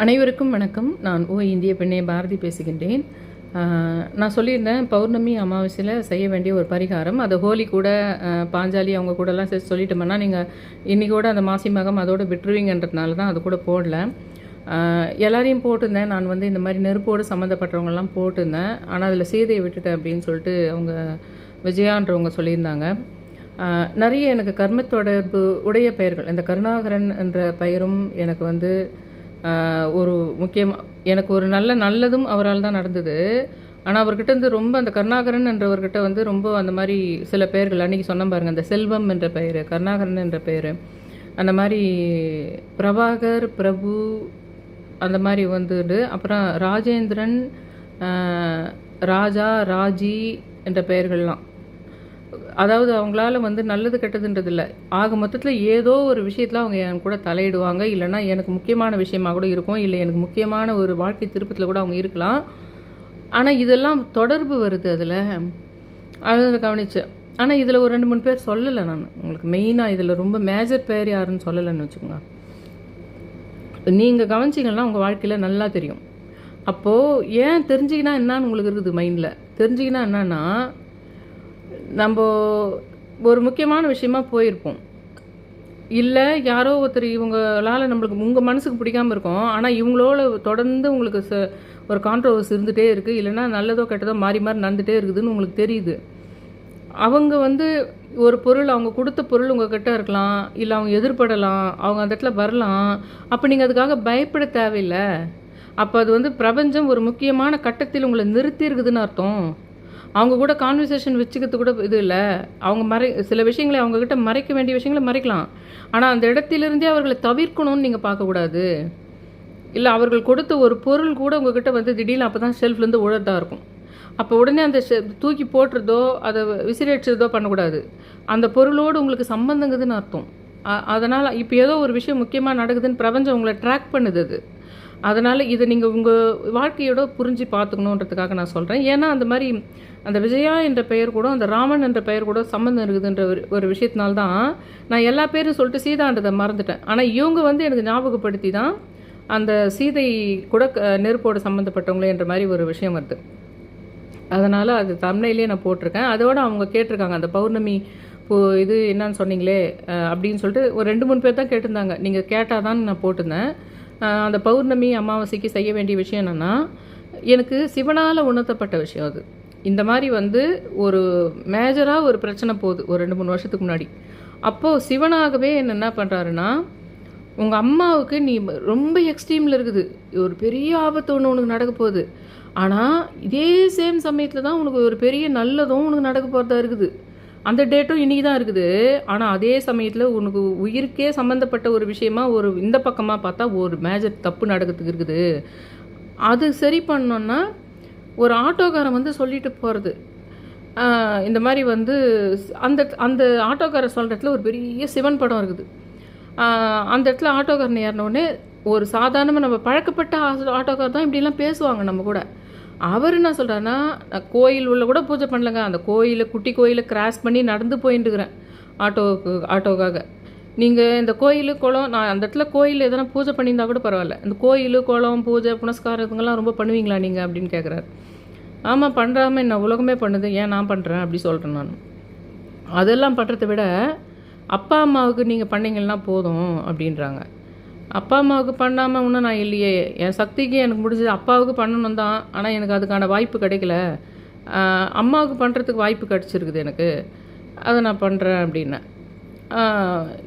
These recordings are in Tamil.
அனைவருக்கும் வணக்கம். நான் ஓ இந்திய பெண்ணே பாரதி பேசுகின்றேன். நான் சொல்லியிருந்தேன் பௌர்ணமி அமாவாசையில் செய்ய வேண்டிய ஒரு பரிகாரம். அதை ஹோலி கூட பாஞ்சாலி அவங்க கூடலாம் சரி சொல்லிட்டோம்னா நீங்கள் இன்னைக்கு கூட அந்த மாசி மகம் அதோடு விட்டுருவீங்கன்றதுனால தான் அது கூட போடல. எல்லாரையும் போட்டிருந்தேன். நான் வந்து இந்த மாதிரி நெருப்போடு சம்மந்தப்பட்டவங்கெல்லாம் போட்டிருந்தேன். ஆனால் அதில் சீதையை விட்டுட்டேன் அப்படின்னு சொல்லிட்டு அவங்க விஜயான்றவங்க சொல்லியிருந்தாங்க. நிறைய எனக்கு கர்ம தொடர்பு உடைய பெயர்கள். இந்த கருணாகரன் என்ற பெயரும் எனக்கு வந்து ஒரு முக்கியமாக எனக்கு ஒரு நல்ல நல்லதும் அவரால் தான் நடந்தது. ஆனால் அவர்கிட்ட இருந்து ரொம்ப அந்த கருணாகரன் என்றவர்கிட்ட வந்து ரொம்ப அந்த மாதிரி சில பெயர்கள் அன்றைக்கி சொன்ன பாருங்கள் அந்த செல்வம் என்ற பெயர் கருணாகரன் என்ற பெயர் அந்த மாதிரி பிரபாகர் பிரபு அந்த மாதிரி வந்துட்டு அப்புறம் ராஜேந்திரன் ராஜா ராஜி என்ற பெயர்கள்லாம். அதாவது அவங்களால வந்து நல்லது கெட்டதுன்றது இல்லை. ஆக மொத்தத்தில் ஏதோ ஒரு விஷயத்தில் அவங்க என் கூட தலையிடுவாங்க. இல்லைன்னா எனக்கு முக்கியமான விஷயமாக கூட இருக்கும். இல்லை எனக்கு முக்கியமான ஒரு வாழ்க்கை திருப்பத்தில் கூட அவங்க இருக்கலாம். ஆனால் இதெல்லாம் தொடர்பு வருது அதில். அது கவனிச்சேன் ஆனால் இதில் ஒரு ரெண்டு மூணு பேர் சொல்லலை நான். உங்களுக்கு மெயினாக இதில் ரொம்ப மேஜர் பேர் யாருன்னு சொல்லலைன்னு வச்சுக்கோங்க. நீங்கள் கவனிச்சிங்கன்னா உங்கள் வாழ்க்கையில் நல்லா தெரியும். அப்போது ஏன் தெரிஞ்சிக்கினா என்னான்னு உங்களுக்கு இருக்குது மைண்டில் தெரிஞ்சிக்கினா என்னன்னா நம்ம ஒரு முக்கியமான விஷயமா போயிருப்போம். இல்லை யாரோ ஒருத்தர் இவங்களால் நம்மளுக்கு உங்கள் மனசுக்கு பிடிக்காம இருக்கும். ஆனால் இவங்களோட தொடர்ந்து உங்களுக்கு ச ஒரு கான்ட்ரவர்ஸ் இருந்துகிட்டே இருக்குது இல்லைன்னா நல்லதோ கெட்டதோ மாறி மாறி நடந்துகிட்டே இருக்குதுன்னு உங்களுக்கு தெரியுது. அவங்க வந்து ஒரு பொருள் அவங்க கொடுத்த பொருள் உங்ககிட்ட இருக்கலாம். இல்லை அவங்க எதிர்படலாம். அவங்க அந்த இடத்துல வரலாம். அப்போ நீங்கள் அதுக்காக பயப்பட தேவையில்லை. அப்போ அது வந்து பிரபஞ்சம் ஒரு முக்கியமான கட்டத்தில் உங்களை நிறுத்தி இருக்குதுன்னு அர்த்தம். அவங்க கூட கான்வர்சேஷன் வச்சுக்கிறது கூட இது இல்லை. அவங்க மறை சில விஷயங்களை அவங்கக்கிட்ட மறைக்க வேண்டிய விஷயங்களை மறைக்கலாம். ஆனால் அந்த இடத்திலிருந்தே அவர்களை தவிர்க்கணும்னு நீங்கள் பார்க்கக்கூடாது இல்லை அவர்கள் கொடுத்த ஒரு பொருள் கூட உங்ககிட்ட வந்து திடீர்னு அப்போ தான் ஷெல்ஃப்லேருந்து உழறதா இருக்கும். அப்போ உடனே அந்த தூக்கி போட்டுறதோ அதை விசிறடிச்சதோ பண்ணக்கூடாது. அந்த பொருளோடு உங்களுக்கு சம்மந்தங்குதுன்னு அர்த்தம். அதனால் இப்போ ஏதோ ஒரு விஷயம் முக்கியமாக நடக்குதுன்னு பிரபஞ்சம் உங்களை ட்ராக் பண்ணுது அது. அதனால் இதை நீங்கள் உங்கள் வாழ்க்கையோட புரிஞ்சு பார்த்துக்கணுன்றதுக்காக நான் சொல்கிறேன் ஏன்னா அந்த மாதிரி அந்த விஜயா என்ற பெயர் கூட அந்த ராமன் என்ற பெயர் கூட சம்மந்தம் இருக்குதுன்ற ஒரு ஒரு விஷயத்தினால்தான் நான் எல்லா பேரும் சொல்லிட்டு சீதான்றதை மறந்துட்டேன். ஆனால் இவங்க வந்து எனக்கு ஞாபகப்படுத்தி தான் அந்த சீதை கூட க- நெருப்போடு சம்மந்தப்பட்டவங்களே என்ற மாதிரி ஒரு விஷயம் வருது. அதனால் அது தமிழ்லேயே நான் போட்டிருக்கேன். அதோட அவங்க கேட்டிருக்காங்க அந்த பௌர்ணமி இப்போ இது என்னன்னு சொன்னீங்களே அப்படின்னு சொல்லிட்டு ஒரு ரெண்டு மூணு பேர் தான் கேட்டிருந்தாங்க. நீங்கள் கேட்டால் தான் நான் போட்டிருந்தேன். அந்த பௌர்ணமி அமாவாசைக்கு செய்ய வேண்டிய விஷயம் என்னென்னா எனக்கு சிவனால் உணர்த்தப்பட்ட விஷயம் அது. இந்த மாதிரி வந்து ஒரு மேஜராக ஒரு பிரச்சனை போகுது ஒரு ரெண்டு மூணு வருஷத்துக்கு முன்னாடி. அப்போது சிவனாகவே என்ன என்ன பண்ணுறாருன்னா உங்கள் அம்மாவுக்கு நீ ரொம்ப எக்ஸ்ட்ரீமில் இருக்குது. ஒரு பெரிய ஆபத்து ஒன்று உனக்கு நடக்க போகுது. ஆனால் இதே சேம் சமயத்தில் தான் உனக்கு ஒரு பெரிய நல்லதும் உனக்கு நடக்க போகிறதா இருக்குது. அந்த டேட்டும் இன்றைக்கி தான் இருக்குது. ஆனால் அதே சமயத்தில் உனக்கு உயிருக்கே சம்மந்தப்பட்ட ஒரு விஷயமா ஒரு இந்த பக்கமாக பார்த்தா ஒரு மேஜர் தப்பு நடக்கிறதுக்கு இருக்குது. அது சரி பண்ணோன்னா ஒரு ஆட்டோக்காரன் வந்து சொல்லிட்டு போகிறது இந்த மாதிரி வந்து அந்த அந்த ஆட்டோக்காரர் சொல்கிற இடத்துல ஒரு பெரிய சிவன் படம் இருக்குது. அந்த இடத்துல ஆட்டோக்காரன் ஏறினோடனே ஒரு சாதாரணமாக நம்ம பழக்கப்பட்ட ஆட்டோக்கார் தான் இப்படிலாம் பேசுவாங்க நம்ம கூட. அவர் என்ன சொல்கிறாருன்னா நான் கோயில் உள்ள கூட பூஜை பண்ணலங்க. அந்த கோயிலை குட்டி கோயிலை கிராஸ் பண்ணி நடந்து போயிட்டுருக்குறேன் ஆட்டோவுக்கு ஆட்டோக்காக. நீங்கள் இந்த கோயில் குளம் நான் அந்த இடத்துல கோயில் எதனா பூஜை பண்ணியிருந்தா கூட பரவாயில்ல. இந்த கோயில் குளம் பூஜை புனஸ்காரம் இதுங்கெல்லாம் ரொம்ப பண்ணுவீங்களா நீங்கள் அப்படின்னு கேட்குறாரு ஆமாம் பண்ணுறாமல் என்ன உலகமே பண்ணுது. ஏன் நான் பண்ணுறேன் அப்படி சொல்கிறேன் நான். அதெல்லாம் பண்ணுறத விட அப்பா அம்மாவுக்கு நீங்கள் பண்ணீங்கன்னா போதும் அப்படின்றாங்க. அப்பா அம்மாவுக்கு பண்ணாமல் இன்னும் நான் இல்லையே. என் சக்திக்கு எனக்கு முடிஞ்சது அப்பாவுக்கு பண்ணணும் தான். ஆனால் எனக்கு அதுக்கான வாய்ப்பு கிடைக்கல. அம்மாவுக்கு பண்ணுறதுக்கு வாய்ப்பு கிடச்சிருக்குது எனக்கு. அதை நான் பண்ணுறேன் அப்படின்னேன்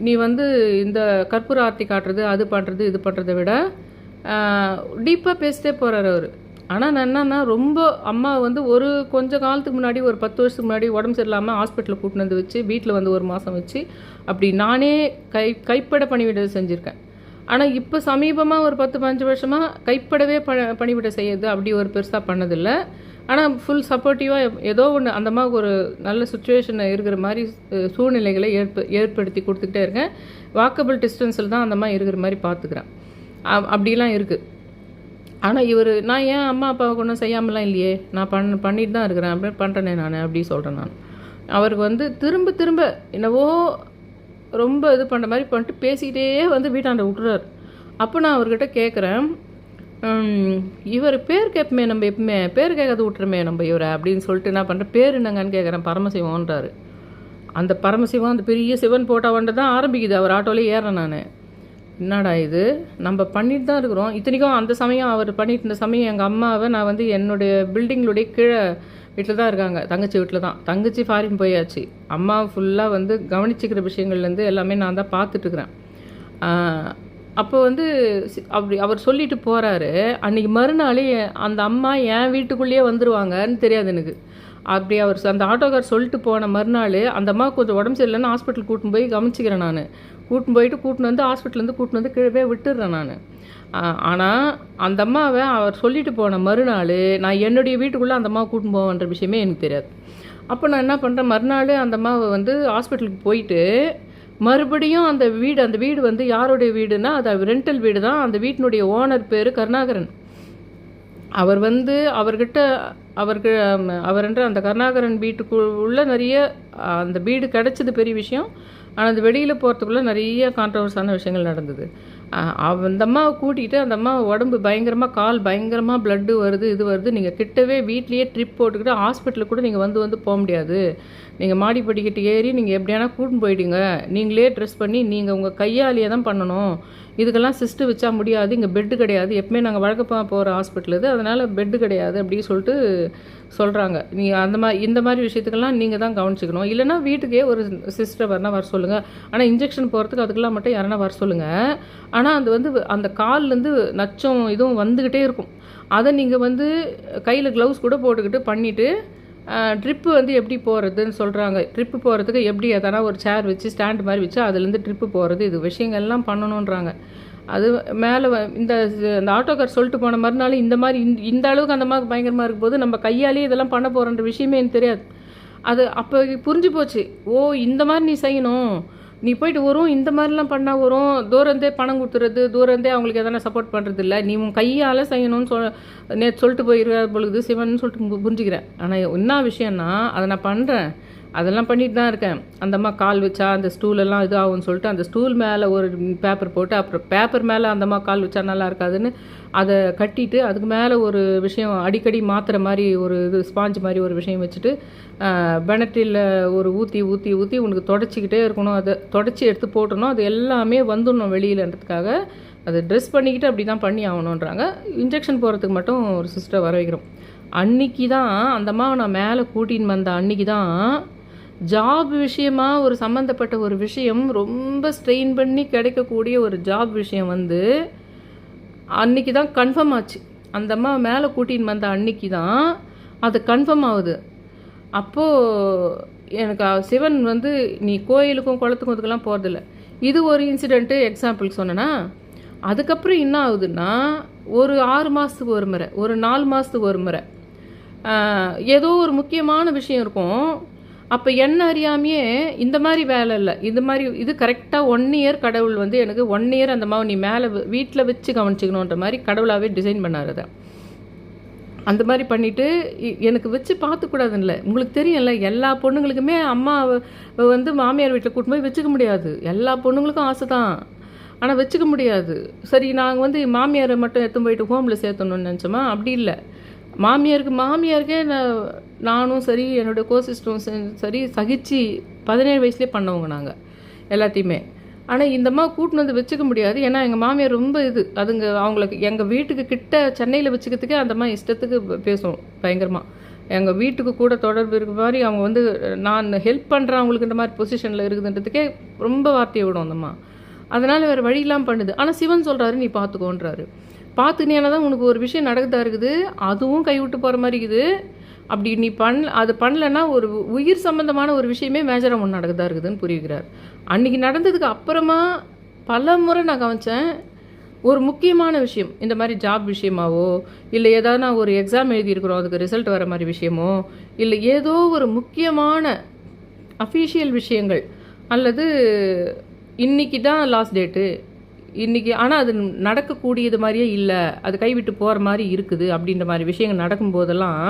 நீ வந்து இந்த கற்பூர ஆர்த்தி காட்டுறது அது பண்ணுறது இது பண்ணுறதை விட டீப்பாக பேசிட்டே போகிறார் அவர். ஆனால் நான் என்னன்னா ரொம்ப அம்மா வந்து ஒரு கொஞ்ச காலத்துக்கு முன்னாடி ஒரு பத்து வருஷத்துக்கு முன்னாடி உடம்பு சரியில்லாமல் ஹாஸ்பிட்டலில் கூட்டினு வந்து வச்சு வீட்டில் வந்து ஒரு மாதம் வச்சு அப்படி நானே கை கைப்பட பணிவிட செஞ்சுருக்கேன். ஆனால் இப்போ சமீபமாக ஒரு பத்து பதினஞ்சு வருஷமாக கைப்படவே ப பணிவிட செய்யுது அப்படி ஒரு பெருசாக பண்ணதில்லை. ஆனால் ஃபுல் சப்போர்ட்டிவாக ஏதோ ஒன்று அந்த மாதிரி ஒரு நல்ல சுச்சுவேஷனை இருக்கிற மாதிரி சூழ்நிலைகளை ஏற்ப ஏற்படுத்தி கொடுத்துக்கிட்டே இருக்கேன். வாக்கபிள் டிஸ்டன்ஸில் தான் அந்த மாதிரி இருக்கிற மாதிரி பார்த்துக்கிறேன் அப்படிலாம் இருக்குது ஆனால் இவர் நான் ஏன் அம்மா அப்பாவுக்கு ஒன்றும் செய்யாமலாம் இல்லையே? நான் பண்ண பண்ணிட்டு தான் இருக்கிறேன். அப்படின்னு பண்ணுறேனே நான் அப்படி சொல்கிறேன் நான். அவருக்கு வந்து திரும்ப திரும்ப என்னவோ ரொம்ப இது பண்ணுற மாதிரி பண்ணிட்டு பேசிக்கிட்டே வந்து வீட்டாண்ட விட்டுறாரு. அப்போ நான் அவர்கிட்ட கேட்குறேன் இவர் பேர் கேட்பமே நம்ம எப்பவுமே பேர் கேட்காத விட்டுருமே நம்ம இவரை அப்படின்னு சொல்லிட்டு என்ன பண்ணுறேன் பேர் என்னங்கன்னு கேட்குறேன் பரமசிவன்றாரு அந்த பரமசிவம் அந்த பெரிய சிவன் போட்டா வந்துட்டு தான் ஆரம்பிக்குது அவர் ஆட்டோலேயே ஏறேன் நான். என்னடா இது? நம்ம பண்ணிட்டு தான் இருக்கிறோம். இத்தனைக்கும் அந்த சமயம் அவர் பண்ணிட்டு இருந்த சமயம் எங்கள் அம்மாவை நான் வந்து என்னுடைய பில்டிங்களுடைய கீழே வீட்டில் தான் இருக்காங்க. தங்கச்சி வீட்டில் தான் தங்கச்சி ஃபாரின் போயாச்சு. அம்மா ஃபுல்லாக வந்து கவனிச்சிக்கிற விஷயங்கள்லேருந்து எல்லாமே நான் தான் பார்த்துட்ருக்குறேன் அப்போ வந்து சி- அப்படி அவர் சொல்லிட்டு போகிறாரு அன்னைக்கு மறுநாளே அந்த அம்மா என் வீட்டுக்குள்ளேயே வந்துருவாங்கன்னு தெரியாது எனக்கு. அப்படி அவர் அந்த ஆட்டோக்கார் சொல்லிட்டு போன மறுநாள் அந்த அம்மா கொஞ்சம் உடம்பு சரியில்லைன்னு ஹாஸ்பிட்டல் கூட்டின்னு போய் கவனிச்சிக்கிறேன் நான். கூட்டின்னு போயிட்டு கூட்டின்னு வந்து ஹாஸ்பிட்டலேருந்து கூட்டின்னு வந்து கீழே விட்டுடுறேன் நான். ஆனால் அந்த அம்மாவை அவர் சொல்லிட்டு போன மறுநாள் நான் என்னுடைய வீட்டுக்குள்ளே அந்த அம்மாவை கூட்டின்னு போவேன்ற விஷயமே எனக்கு தெரியாது. அப்போ நான் என்ன பண்ணுறேன் மறுநாள் அந்த அம்மாவை வந்து ஹாஸ்பிட்டலுக்கு போயிட்டு மறுபடியும் அந்த வீடு அந்த வீடு வந்து யாருடைய வீடுனா அது ரெண்டல் வீடு தான். அந்த வீட்டினுடைய ஓனர் பேர் கருணாகரன். அவர் வந்து அவர்கிட்ட அவருக்கு அவர் என்ற அந்த கருணாகரன் வீட்டுக்குள்ள நிறைய அந்த வீடு கிடச்சது பெரிய விஷயம். ஆனால் அது வெளியில் போகிறதுக்குள்ளே நிறைய கான்ட்ரவர்ஸான விஷயங்கள் நடந்தது. அந்த அம்மாவை கூட்டிகிட்டு அந்த அம்மா உடம்பு பயங்கரமாக கால் பயங்கரமாக ப்ளட்டு வருது இது வருது. நீங்கள் கிட்டவே வீட்லேயே ட்ரிப் போட்டுக்கிட்டு ஹாஸ்பிட்டலுக்கு கூட நீங்கள் வந்து வந்து போக முடியாது. நீங்கள் மாடிப்படிக்கிட்டு ஏறி நீங்கள் எப்படியானா கூட்டின்னு போயிடுங்க. நீங்களே ட்ரெஸ் பண்ணி நீங்கள் உங்கள் கையாலேயே தான் பண்ணணும். இதுக்கெல்லாம் சிஸ்ட்டு வச்சா முடியாது. இங்கே பெட்டு கிடையாது. எப்பவுமே நாங்கள் வழக்கமாக போகிற ஹாஸ்பிட்டல் இது. அதனால் பெட்டு கிடையாது அப்படின்னு சொல்லிட்டு சொல்கிறாங்க நீ அந்த மாதிரி இந்த மாதிரி விஷயத்துக்கெல்லாம் நீங்கள் தான் கவனிச்சிக்கணும். இல்லைன்னா வீட்டுக்கே ஒரு சிஸ்டர் வரனா வர சொல்லுங்கள் ஆனால் இன்ஜெக்ஷன் போகிறதுக்கு அதுக்கெல்லாம் மட்டும் யாரனா வர சொல்லுங்கள் ஆனால் அது வந்து அந்த கால்லேருந்து நச்சம் இதுவும் வந்துக்கிட்டே இருக்கும். அதை நீங்கள் வந்து கையில் க்ளவுஸ் கூட போட்டுக்கிட்டு பண்ணிவிட்டு ட்ரிப்பு வந்து எப்படி போகிறதுன்னு சொல்கிறாங்க ட்ரிப்பு போகிறதுக்கு எப்படி எதனா ஒரு சேர் வச்சு ஸ்டாண்ட் மாதிரி வச்சு அதுலேருந்து ட்ரிப்பு போகிறது இது விஷயங்கள்லாம் பண்ணணுன்றாங்க. அது மேலே இந்த இந்த ஆட்டோக்கார் சொல்லிட்டு போன மறுநாள் இந்த மாதிரி இந்த இந்த அளவுக்கு அந்த மாதிரி பயங்கரமாக இருக்கும்போது நம்ம கையாலேயே இதெல்லாம் பண்ண போகிறோன்ற விஷயமே எனக்கு தெரியாது. அது அப்போ புரிஞ்சு போச்சு. ஓ இந்த மாதிரி நீ செய்யணும். நீ போயிட்டு வரும் இந்த மாதிரிலாம் பண்ணால் வரும். தூரந்தே பணம் கொடுத்துறது தூரந்தே அவங்களுக்கு எதனா சப்போர்ட் பண்ணுறது இல்லை நீ உன் கையால் செய்யணும்னு சொல் நேற்று சொல்லிட்டு போயிருக்கிற பொழுது சிவன் சொல்லிட்டு புரிஞ்சுக்கிறேன். ஆனால் என்ன விஷயம்னா அதை நான் பண்ணுறேன் அதெல்லாம் பண்ணிட்டு தான் இருக்கேன். அந்த அம்மா கால் வச்சா அந்த ஸ்டூலெல்லாம் இது ஆகும்னு சொல்லிட்டு அந்த ஸ்டூல் மேலே ஒரு பேப்பர் போட்டு அப்புறம் பேப்பர் மேலே அந்த அம்மா கால் வச்சா நல்லா இருக்காதுன்னு அதை கட்டிட்டு அதுக்கு மேலே ஒரு விஷயம் அடிக்கடி மாத்துற மாதிரி ஒரு இது ஸ்பாஞ்ச் மாதிரி ஒரு விஷயம் வச்சுட்டு பெனட்டில் ஒரு ஊற்றி ஊற்றி ஊற்றி உனக்கு தொடச்சிக்கிட்டே இருக்கணும். அதை தொடச்சி எடுத்து போட்டணும் அது எல்லாமே வந்துடணும் வெளியிலன்றதுக்காக. அதை ட்ரெஸ் பண்ணிக்கிட்டு அப்படி தான் பண்ணி ஆகணுன்றாங்க இன்ஜெக்ஷன் போகிறதுக்கு மட்டும் ஒரு சிஸ்டர் வர வைக்கிறோம். அன்னைக்கு தான் அந்த அம்மாவை நான் மேலே கூட்டின்னு வந்த அன்னைக்கு தான் ஜாப் விஷயமா ஒரு சம்மந்தப்பட்ட ஒரு விஷயம் ரொம்ப ஸ்ட்ரெயின் பண்ணி கிடைக்கக்கூடிய ஒரு ஜாப் விஷயம் வந்து அன்னைக்கு தான் கன்ஃபார்ம் ஆச்சு. அந்த அம்மா மேலே கூட்டின்னு வந்த அன்னைக்கு தான் அது கன்ஃபார்ம் ஆகுது. அப்போது எனக்கு சிவன் வந்து நீ கோயிலுக்கும் குளத்துக்கும் இதுக்கெல்லாம் போகிறதில்ல இது ஒரு இன்சிடெண்ட்டு எக்ஸாம்பிள் சொன்னேன்னா அதுக்கப்புறம் என்ன ஆகுதுன்னா ஒரு ஆறு மாதத்துக்கு ஒரு முறை ஒரு நாலு மாதத்துக்கு ஒரு முறை ஏதோ ஒரு முக்கியமான விஷயம் இருக்கும். அப்போ என்ன அறியாமையே இந்த மாதிரி வேலை இல்லை. இந்த மாதிரி இது கரெக்டாக ஒன் இயர் கடவுள் வந்து எனக்கு ஒன் இயர் அந்த மாதிரி நீ மேலே வீட்டில் வச்சு கவனிச்சிக்கணுன்ற மாதிரி கடவுளாகவே டிசைன் பண்ணார் அதை. அந்த மாதிரி பண்ணிவிட்டு இ- எனக்கு வச்சு பார்த்துக்கூடாதுல்ல உங்களுக்கு தெரியும்ல எல்லா பொண்ணுங்களுக்குமே அம்மா வந்து மாமியார் வீட்டில் கூட்டு போய் வச்சுக்க முடியாது. எல்லா பொண்ணுங்களுக்கும் ஆசை தான் ஆனால் வச்சுக்க முடியாது. சரி நாங்கள் வந்து மாமியாரை மட்டும் எடுத்து போயிட்டு ஹோமில் சேர்த்தணும்னு நினச்சோமா? அப்படி இல்லை. மாமியாருக்கு மாமியாருக்கே நான் நானும் சரி என்னோட கோசிஸ்டரும் சரி சகிச்சு பதினேழு வயசுலேயே பண்ணவங்க நாங்கள் எல்லாத்தையுமே. ஆனால் இந்த அம்மா கூட்டின்னு வந்து வச்சுக்க முடியாது. ஏன்னா எங்கள் மாமியார் ரொம்ப இது. அதுங்க அவங்களுக்கு எங்கள் வீட்டுக்கு கிட்ட சென்னையில் வச்சுக்கிறதுக்கே அந்த அம்மா இஷ்டத்துக்கு பேசுவோம் பேசும் பயங்கரமாக எங்கள் வீட்டுக்கு கூட தொடர்பு இருக்க மாதிரி அவங்க வந்து நான் ஹெல்ப் பண்ணுறேன் அவங்களுக்குன்ற மாதிரி பொசிஷனில் இருக்குதுன்றதுக்கே ரொம்ப வார்த்தையை விடும் அந்தம்மா அதனால் வேறு வழியெல்லாம் பண்ணுது. ஆனால் சிவன் சொல்கிறாரு நீ பார்த்துக்கோன்றாரு பார்த்துனேனா தான் உனக்கு ஒரு விஷயம் நடக்குதா இருக்குது? அதுவும் கைவிட்டு போகிற மாதிரி இருக்குது. அப்படி நீ பண் அது பண்ணலன்னா ஒரு உயிர் சம்பந்தமான ஒரு விஷயமே மேஜராக ஒன்று நடக்குதா இருக்குதுன்னு புரிகிறார் அன்றைக்கி நடந்ததுக்கு அப்புறமா பல முறை நான் கவனிச்சேன் ஒரு முக்கியமான விஷயம் இந்த மாதிரி ஜாப் விஷயமாவோ இல்லை ஏதாவது நான் ஒரு எக்ஸாம் எழுதியிருக்கிறோம் அதுக்கு ரிசல்ட் வர மாதிரி விஷயமோ இல்லை ஏதோ ஒரு முக்கியமான அஃபீஷியல் விஷயங்கள் அல்லது இன்னைக்கு தான் லாஸ்ட் டேட்டு இன்னைக்கு ஆனால் அது நடக்கக்கூடியது மாதிரியே இல்லை அது கைவிட்டு போகிற மாதிரி இருக்குது அப்படின்ற மாதிரி விஷயங்கள் நடக்கும்போதெல்லாம்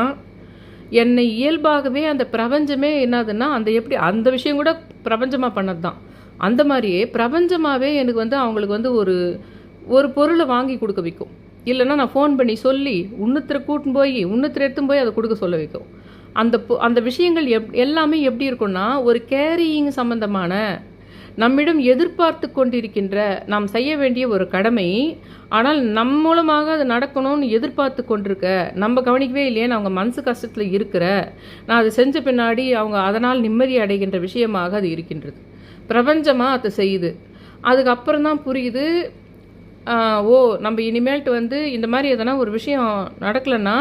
என்னை இயல்பாகவே அந்த பிரபஞ்சமே என்னதுன்னா அந்த எப்படி அந்த விஷயம் கூட பிரபஞ்சமாக பண்ணது தான் அந்த மாதிரியே பிரபஞ்சமாகவே எனக்கு வந்து அவங்களுக்கு வந்து ஒரு ஒரு பொருளை வாங்கி கொடுக்க வைக்கும். இல்லைன்னா நான் ஃபோன் பண்ணி சொல்லி உன்னத்திர கூட்டின்னு போய் உன்னத்திர எடுத்துன்னு போய் அதை கொடுக்க சொல்ல வைக்கும். அந்த அந்த விஷயங்கள் எப் எல்லாமே எப்படி இருக்கும்னா ஒரு கேரியிங் சம்மந்தமான நம்மிடம் எதிர்பார்த்து கொண்டிருக்கின்ற நாம் செய்ய வேண்டிய ஒரு கடமை ஆனால் நம் மூலமாக அது நடக்கணும்னு எதிர்பார்த்து கொண்டிருக்க நம்ம கவனிக்கவே இல்லையேன்னு அவங்க மனசு கஷ்டத்தில் இருக்கிற நான் அதை செஞ்ச பின்னாடி அவங்க அதனால் நிம்மதி அடைகின்ற விஷயமாக அது இருக்கின்றது. பிரபஞ்சமாக அதை செய்யுது. அதுக்கப்புறம் தான் புரியுது ஓ நம்ம இனிமேல்ட்டு வந்து இந்த மாதிரி எதனா ஒரு விஷயம் நடக்கலைன்னா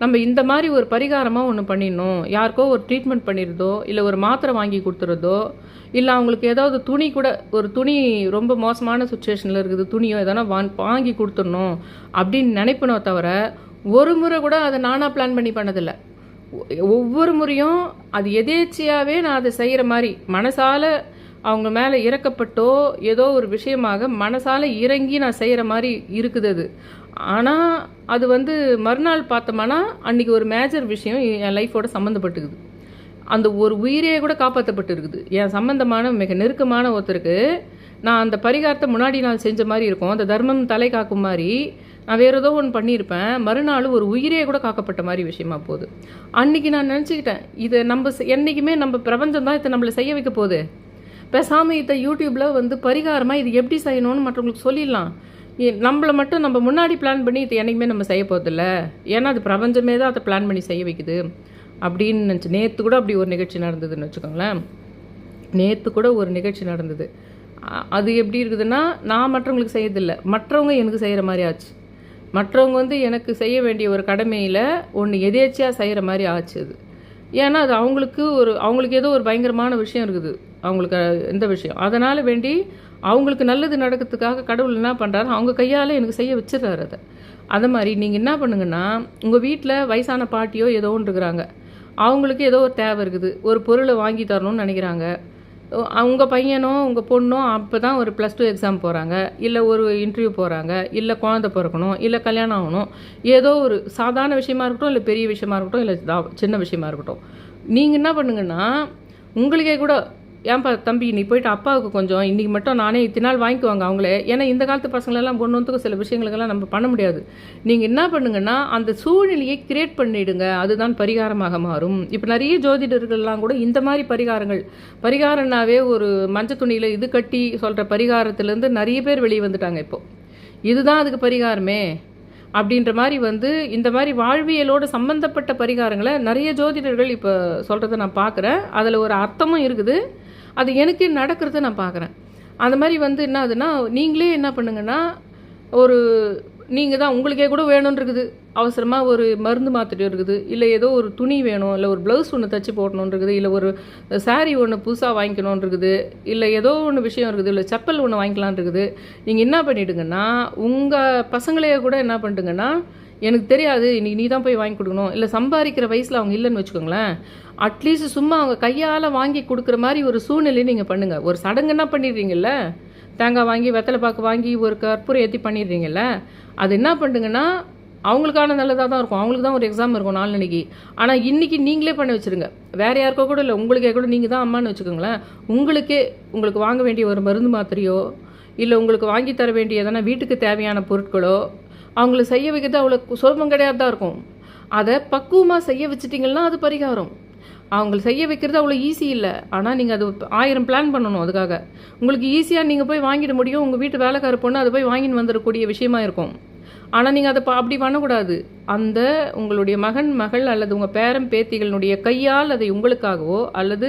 நம்ம இந்த மாதிரி ஒரு பரிகாரமாக ஒன்று பண்ணிடணும். யாருக்கோ ஒரு ட்ரீட்மெண்ட் பண்ணிடுறதோ இல்லை ஒரு மாத்திரை வாங்கி கொடுத்துறதோ இல்லை அவங்களுக்கு ஏதாவது துணி கூட ஒரு துணி ரொம்ப மோசமான சுச்சுவேஷனில் இருக்குது துணியோ எதனா வா வாங்கி கொடுத்துடணும் அப்படின்னு நினைப்பனோ தவிர ஒரு முறை கூட அதை நானாக பிளான் பண்ணி பண்ணதில்லை. ஒவ்வொரு முறையும் அது எதேச்சியாகவே நான் அதை செய்கிற மாதிரி மனசால் அவங்க மேலே இறக்கப்பட்டோ ஏதோ ஒரு விஷயமாக மனசால் இறங்கி நான் செய்கிற மாதிரி இருக்குது அது. ஆனால் அது வந்து மறுநாள் பார்த்தோம்னா அன்றைக்கி ஒரு மேஜர் விஷயம் என் லைஃபோட சம்மந்தப்பட்டுக்குது அந்த ஒரு உயிரே கூட காப்பாற்றப்பட்டு இருக்குது என் சம்பந்தமான மிக நெருக்கமான ஒருத்தருக்கு நான் அந்த பரிகாரத்தை முன்னாடி நாள் செஞ்ச மாதிரி இருக்கும். அந்த தர்மம் தலை காக்கும் மாதிரி நான் வேறு ஏதோ ஒன்று பண்ணியிருப்பேன். மறுநாள் ஒரு உயிரே கூட காக்கப்பட்ட மாதிரி விஷயமா போகுது. அன்றைக்கி நான் நினச்சிக்கிட்டேன் இதை நம்ம என்றைக்குமே என்னைக்குமே நம்ம பிரபஞ்சம் தான் இதை நம்மளை செய்ய வைக்க போகுது. பேசாமல் இதை யூடியூப்பில் வந்து பரிகாரமாக இது எப்படி செய்யணும்னு மற்றவங்களுக்கு சொல்லிடலாம். நம்மள மட்டும் நம்ம முன்னாடி பிளான் பண்ணி இது என்றைக்குமே நம்ம செய்ய போகிறதில்ல ஏன்னா அது பிரபஞ்சமே தான் அதை பிளான் பண்ணி செய்ய வைக்குது. அப்படின்னு நினச்சி நேற்று கூட அப்படி ஒரு நிகழ்ச்சி நடந்ததுன்னு வச்சுக்கோங்களேன். நேற்று கூட ஒரு நிகழ்ச்சி நடந்தது. அது எப்படி இருக்குதுன்னா நான் மற்றவங்களுக்கு செய்யறதில்லை. மற்றவங்க எனக்கு செய்கிற மாதிரி ஆச்சு. மற்றவங்க வந்து எனக்கு செய்ய வேண்டிய ஒரு கடமையில் ஒன்று எதேச்சியாக செய்கிற மாதிரி ஆச்சு அது. ஏன்னா அது அவங்களுக்கு ஒரு அவங்களுக்கு ஏதோ ஒரு பயங்கரமான விஷயம் இருக்குது. அவங்களுக்கு எந்த விஷயம். அதனால் வேண்டி அவங்களுக்கு நல்லது நடக்கிறதுக்காக கடவுள் என்ன பண்ணுறாரு அவங்க கையால் எனக்கு செய்ய வச்சிடுறாரு அதை. அதை மாதிரி நீங்கள் என்ன பண்ணுங்கன்னா உங்கள் வீட்டில் வயசான பாட்டியோ ஏதோ ஒன்று இருக்கிறாங்க. அவங்களுக்கு ஏதோ ஒரு தேவை இருக்குது. ஒரு பொருளை வாங்கி தரணும்னு நினைக்கிறாங்க. அவங்க பையனோ உங்கள் பொண்ணோ அப்போ தான் ஒரு ப்ளஸ் டூ எக்ஸாம் போகிறாங்க இல்லை ஒரு இன்டர்வியூ போகிறாங்க இல்லை குழந்தை பிறக்கணும். இல்லை கல்யாணம் ஆகணும். ஏதோ ஒரு சாதாரண விஷயமா இருக்கட்டும் இல்லை பெரிய விஷயமா இருக்கட்டும் இல்லை தா- சின்ன விஷயமா இருக்கட்டும். நீங்கள் என்ன பண்ணுங்கன்னா உங்களுக்கே கூட ஏன்பா தம்பி நீ போயிட்டு அப்பாவுக்கு கொஞ்சம் இன்றைக்கி மட்டும் நானே இத்தனை நாள் வாங்கிக்குவாங்க அவங்களே. ஏன்னா இந்த காலத்து பசங்களெல்லாம் கொண்டு சில விஷயங்களுக்கெல்லாம் நம்ம பண்ண முடியாது. நீங்கள் என்ன பண்ணுங்கன்னா அந்த சூழ்நிலையை கிரியேட் பண்ணிடுங்க. அதுதான் பரிகாரமாக மாறும். இப்போ நிறைய ஜோதிடர்கள்லாம் கூட இந்த மாதிரி பரிகாரங்கள் பரிகாரம்னாவே ஒரு மஞ்சள் துணியில் இது கட்டி சொல்கிற பரிகாரத்துலேருந்து நிறைய பேர் வெளியே வந்துட்டாங்க இப்போ. இதுதான் அதுக்கு பரிகாரமே. அப்படின்ற மாதிரி வந்து இந்த மாதிரி வாழ்வியலோடு சம்மந்தப்பட்ட பரிகாரங்களை நிறைய ஜோதிடர்கள் இப்போ சொல்கிறத நான் பார்க்குறேன் அதில் ஒரு அர்த்தமும் இருக்குது. அது எனக்கு நடக்கிறத நான் பார்க்குறேன் அந்த மாதிரி வந்து என்ன ஆகுதுன்னா நீங்களே என்ன பண்ணுங்கன்னா ஒரு நீங்கள் தான் உங்களுக்கே கூட வேணும்னு இருக்குது. அவசரமாக ஒரு மருந்து மாத்திரை இருக்குது. இல்லை ஏதோ ஒரு துணி வேணும் இல்லை ஒரு ப்ளவுஸ் ஒன்று தச்சு போடணுன்னு இருக்குது. இல்லை ஒரு saree ஒன்று புதுசாக வாங்கிக்கணும்னு இருக்குது. இல்லை ஏதோ ஒன்று விஷயம் இருக்குது. இல்லை செப்பல் ஒன்று வாங்கிக்கலான் இருக்குது. நீங்கள் என்ன பண்ணிவிடுங்கன்னா உங்கள் பசங்களையே கூட என்ன பண்ணிட்டுங்கன்னா எனக்கு தெரியாது இன்னைக்கு நீ தான் போய் வாங்கி கொடுக்கணும். இல்லை சம்பாதிக்கிற வயசில் அவங்க இல்லைன்னு வச்சுக்கோங்களேன். அட்லீஸ்ட் சும்மா அவங்க கையால் வாங்கி கொடுக்குற மாதிரி ஒரு சூழ்நிலையை நீங்கள் பண்ணுங்கள் ஒரு சடங்குன்னா பண்ணிடுறீங்கல்ல? தேங்காய் வாங்கி வெத்தலை பாக்கு வாங்கி ஒரு கற்பூரம் ஏற்றி பண்ணிடுறீங்கல்ல? அது என்ன பண்ணுங்கன்னா அவங்களுக்கான நல்லதாக தான் இருக்கும். அவங்களுக்கு தான் ஒரு எக்ஸாம் இருக்கும் நாளன்னைக்கு. ஆனால் இன்றைக்கி நீங்களே பண்ண வச்சுருங்க. வேறு யாருக்கோ கூட இல்லை உங்களுக்கே கூட நீங்கள் தான் அம்மான்னு வச்சுக்கோங்களேன். உங்களுக்கே உங்களுக்கு வாங்க வேண்டிய ஒரு மருந்து மாத்திரையோ இல்லை உங்களுக்கு வாங்கி தர வேண்டிய எதனா வீட்டுக்கு தேவையான பொருட்களோ அவங்கள செய்ய வைக்கிறது அவ்வளோ சுலபம் கிடையாது தான் இருக்கும். அதை பக்குவமாக செய்ய வச்சிட்டிங்கன்னா அது பரிகாரம். அவங்கள செய்ய வைக்கிறது அவ்வளோ ஈஸி இல்லை. ஆனால் நீங்கள் அது ஆயிரம் பிளான் பண்ணணும் அதுக்காக. உங்களுக்கு ஈஸியாக நீங்கள் போய் வாங்கிட முடியும். உங்கள் வீட்டு வேலைக்கார பொண்ணு அதை போய் வாங்கின்னு வந்துடக்கூடிய விஷயமா இருக்கும். ஆனால் நீங்கள் அதை அப்படி பண்ணக்கூடாது. அந்த உங்களுடைய மகன் மகள் அல்லது உங்கள் பேரன் பேத்திகளினுடைய கையால் அதை உங்களுக்காகவோ அல்லது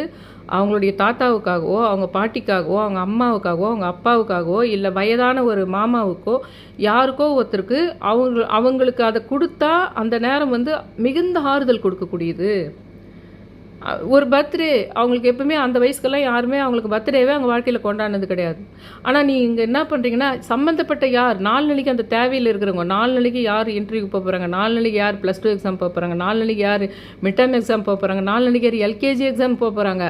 அவங்களுடைய தாத்தாவுக்காகவோ அவங்க பாட்டிக்காகவோ அவங்க அம்மாவுக்காகவோ அவங்க அப்பாவுக்காகவோ இல்லை வயதான ஒரு மாமாவுக்கோ யாருக்கோ ஒருத்தருக்கு அவங்க அவங்களுக்கு அதை கொடுத்தா அந்த நேரம் வந்து மிகுந்த ஆறுதல் கொடுக்கக்கூடியது. ஒரு பர்த்டே அவங்களுக்கு எப்பவுமே அந்த வயசுக்கெல்லாம் யாருமே அவங்களுக்கு பர்த்டேவே அவங்க வாழ்க்கையில் கொண்டாடினது கிடையாது. ஆனால் நீங்கள் என்ன பண்ணுறீங்கன்னா சம்மந்தப்பட்ட யார் நாலு நாளைக்கு அந்த தேவையில் இருக்கிறவங்க நாலு நாளைக்கு யார் இன்டர்வியூ போகிறாங்க நாலு நாளைக்கு யார் ப்ளஸ் டூ எக்ஸாம் போகிறாங்க நாலு நாளைக்கு யார் மிட் எக்ஸாம் போகிறாங்க நாலு நாளைக்கு யார் எல்கேஜி எக்ஸாம் போகிறாங்க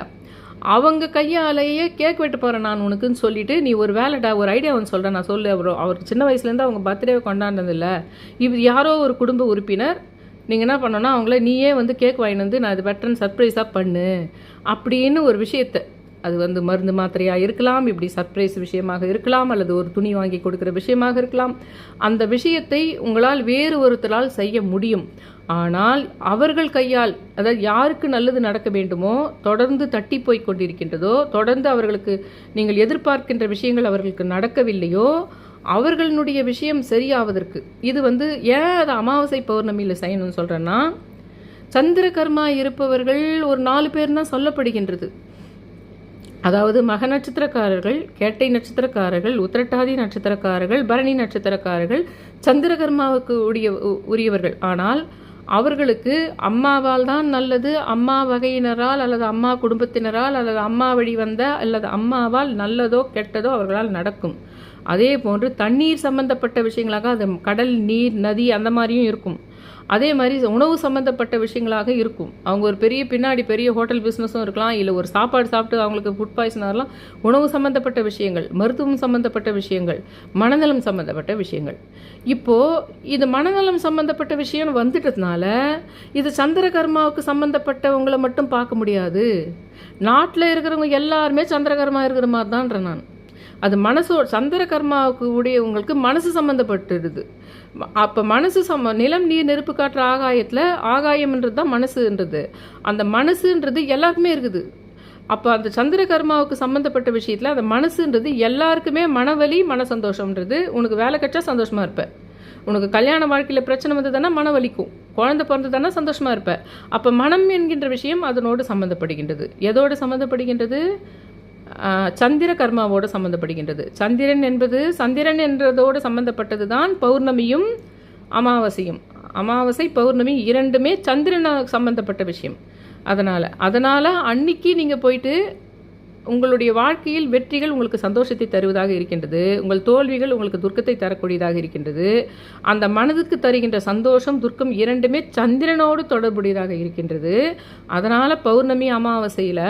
அவங்க கையாலேயே கேக் வெட்ட போகிறேன் நான் உனக்குன்னு சொல்லிட்டு நீ ஒரு வேலைடா ஒரு ஐடியா ஒன்று சொல்கிறேன் நான் சொல்லு. அப்புறம் அவர் சின்ன வயசுலேருந்து அவங்க பர்த்டேவை கொண்டாடினதில்ல இது யாரோ ஒரு குடும்ப உறுப்பினர் நீங்கள் என்ன பண்ணணும்னா அவங்கள நீயே வந்து கேக் வாங்கிட்டு வந்து நான் இது பெட்டர்னு சர்ப்ரைஸாக பண்ணு. அப்படின்னு ஒரு விஷயத்தை அது வந்து மருந்து மாத்திரையாக இருக்கலாம் இப்படி சர்ப்ரைஸ் விஷயமாக இருக்கலாம் அல்லது ஒரு துணி வாங்கி கொடுக்குற விஷயமாக இருக்கலாம். அந்த விஷயத்தை உங்களால் வேறு ஒருத்தரால் செய்ய முடியும். ஆனால் அவர்கள் கையால் அதாவது யாருக்கு நல்லது நடக்க வேண்டுமோ தொடர்ந்து தட்டி போய் கொண்டிருக்கின்றதோ தொடர்ந்து அவர்களுக்கு நீங்கள் எதிர்பார்க்கின்ற விஷயங்கள் அவர்களுக்கு நடக்கவில்லையோ அவர்களுடைய விஷயம் சரியாவதற்கு. இது வந்து ஏன் அது அமாவாசை பௌர்ணமியில் செய்யணும்னு சொல்கிறேன்னா சந்திரகர்மா இருப்பவர்கள் ஒரு நாலு பேர் தான் சொல்லப்படுகின்றது. அதாவது மக நட்சத்திரக்காரர்கள் கேட்டை நட்சத்திரக்காரர்கள் உத்திரட்டாதி நட்சத்திரக்காரர்கள் பரணி நட்சத்திரக்காரர்கள் சந்திரகர்மாவுக்கு உரிய உரியவர்கள். ஆனால் அவர்களுக்கு அம்மாவால் தான் நல்லது அம்மா வகையினரால் அல்லது அம்மா குடும்பத்தினரால் அல்லது அம்மா வழி வந்த அல்லது அம்மாவால் நல்லதோ கெட்டதோ அவர்களால் நடக்கும். அதே போன்று தண்ணீர் சம்பந்தப்பட்ட விஷயங்களாக அது கடல் நீர் நதி அந்த மாதிரியும் இருக்கும். அதே மாதிரி உணவு சம்மந்தப்பட்ட விஷயங்களாக இருக்கும். அவங்க ஒரு பெரிய பின்னாடி பெரிய ஹோட்டல் பிஸ்னஸும் இருக்கலாம் இல்லை ஒரு சாப்பாடு சாப்பிட்டு அவங்களுக்கு ஃபுட் பாய்சன் ஆகலாம். உணவு சம்மந்தப்பட்ட விஷயங்கள் மருத்துவம் சம்மந்தப்பட்ட விஷயங்கள் மனநலம் சம்மந்தப்பட்ட விஷயங்கள். இப்போது இது மனநலம் சம்மந்தப்பட்ட விஷயம் வந்துட்டதுனால இது சந்திர கர்மாவுக்கு சம்மந்தப்பட்டவங்களை மட்டும் பார்க்க முடியாது. நாட்டில் இருக்கிறவங்க எல்லாருமே சந்திரகர்மா இருக்கிற மாதிரி தான்ற நான். அது மனசோ சந்திர கர்மாவுக்கு உடையவங்களுக்கு மனசு சம்மந்தப்பட்டுடுது அப்போ மனசு சம்ம நிலம் நீர் நெருப்பு காற்று ஆகாயத்தில் ஆகாயம்ன்றது தான் மனசுன்றது. அந்த மனசுன்றது எல்லாருக்குமே இருக்குது. அப்போ அந்த சந்திர கர்மாவுக்கு சம்மந்தப்பட்ட விஷயத்தில் அந்த மனசுன்றது எல்லாருக்குமே மனவலி மன சந்தோஷம்ன்றது உனக்கு வேலை கட்டா சந்தோஷமாக இருப்பேன் உனக்கு கல்யாண வாழ்க்கையில் பிரச்சனை வந்ததுன்னா மன வலிக்கும். குழந்தை பிறந்ததுன்னா சந்தோஷமாக இருப்பேன் அப்போ மனம் என்கின்ற விஷயம் அதனோடு சம்மந்தப்படுகின்றது எதோடு சம்மந்தப்படுகின்றது சந்திர கர்மாவோடு சம்மந்தப்படுகின்றது சந்திரன் என்பது சந்திரன் என்றதோடு சம்மந்தப்பட்டது தான் பௌர்ணமியும் அமாவாசையும். அமாவாசை பௌர்ணமி இரண்டுமே சந்திரன சம்பந்தப்பட்ட விஷயம். அதனால் அதனால் அன்னைக்கு நீங்கள் போயிட்டு உங்களுடைய வாழ்க்கையில் வெற்றிகள் உங்களுக்கு சந்தோஷத்தை தருவதாக இருக்கின்றது. உங்கள் தோல்விகள் உங்களுக்கு துர்க்கத்தை தரக்கூடியதாக இருக்கின்றது. அந்த மனதுக்கு தருகின்ற சந்தோஷம் துர்க்கம் இரண்டுமே சந்திரனோடு தொடர்புடையதாக இருக்கின்றது. அதனால் பௌர்ணமி அமாவாசையில்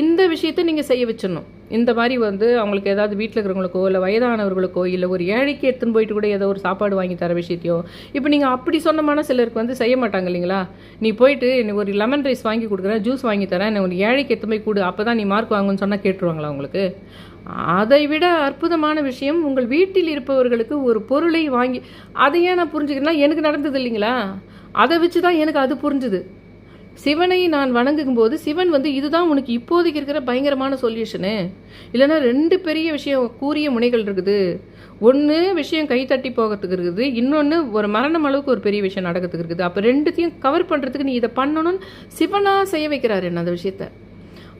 இந்த விஷயத்தை நீங்கள் செய்ய வச்சிடணும். இந்த மாதிரி வந்து அவங்களுக்கு ஏதாவது வீட்டில் இருக்கிறவங்களுக்கோ இல்லை வயதானவர்களுக்கோ இல்லை ஒரு ஏழைக்கு எடுத்துன்னு போயிட்டு கூட ஏதோ ஒரு சாப்பாடு வாங்கி தர விஷயத்தையோ இப்போ நீங்கள் அப்படி சொன்னமான சிலருக்கு வந்து செய்ய மாட்டாங்க இல்லைங்களா? நீ போயிட்டு எனக்கு ஒரு லெமன் ரைஸ் வாங்கி கொடுக்குறேன் ஜூஸ் வாங்கி தரேன் என்னை ஒரு ஏழைக்கு எடுத்து போய் கொடு அப்போ தான் நீ மார்க் வாங்குன்னு சொன்னால் கேட்டுருவாங்களா உங்களுக்கு? அதை விட அற்புதமான விஷயம் உங்கள் வீட்டில் இருப்பவர்களுக்கு ஒரு பொருளை வாங்கி அதை ஏன் நான் புரிஞ்சுக்கிறேன்னா எனக்கு நடந்தது இல்லைங்களா? அதை வச்சு தான் எனக்கு அது புரிஞ்சுது. சிவனை நான் வணங்கும் போது சிவன் வந்து இதுதான் உனக்கு இப்போதைக்கு இருக்கிற பயங்கரமான சொல்யூஷனு இல்லைன்னா ரெண்டு பெரிய விஷயம் கூறிய முனைகள் இருக்குது. ஒன்று விஷயம் கை தட்டி போகிறதுக்கு இருக்குது. இன்னொன்று ஒரு மரணம் அளவுக்கு ஒரு பெரிய விஷயம் நடக்கிறதுக்கு இருக்குது. அப்போ ரெண்டுத்தையும் கவர் பண்ணுறதுக்கு நீ இதை பண்ணணும்னு சிவனாக செய்ய வைக்கிறாரு என்ன அந்த விஷயத்த.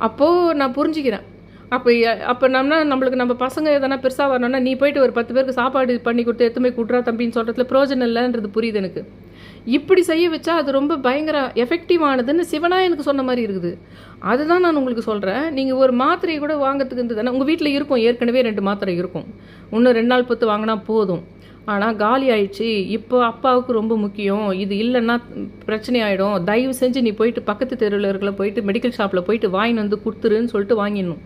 அப்போது நான் புரிஞ்சுக்கிறேன். அப்போ அப்போ நம்ம நம்மளுக்கு நம்ம பசங்க எதனா பெருசாக வரணும்னா நீ போயிட்டு ஒரு பத்து பேருக்கு சாப்பாடு பண்ணி கொடுத்து எத்தனை கொடுறா தம்பின்னு சொல்கிறதுல ப்ரோஜனம் இல்லைன்றது புரியுது எனக்கு. இப்படி செய்ய வச்சா அது ரொம்ப பயங்கர எஃபெக்டிவானதுன்னு சிவனா எனக்கு சொன்ன மாதிரி இருக்குது. அதுதான் நான் உங்களுக்கு சொல்கிறேன் நீங்கள் ஒரு மாத்திரையை கூட வாங்குறதுக்கு தானே உங்கள் வீட்டில் இருக்கும் ஏற்கனவே ரெண்டு மாத்திரை இருக்கும். இன்னும் ரெண்டு நாள் பத்து வாங்கினா போதும். ஆனால் காலி ஆயிடுச்சு. இப்போ அப்பாவுக்கு ரொம்ப முக்கியம். இது இல்லைன்னா பிரச்சனை ஆகிடும் தயவு செஞ்சு நீ போயிட்டு பக்கத்து தெருவில் இருக்கிற போயிட்டு மெடிக்கல் ஷாப்பில் போயிட்டு வாங்கின்னு வந்து கொடுத்துருன்னு சொல்லிட்டு வாங்கிடணும்.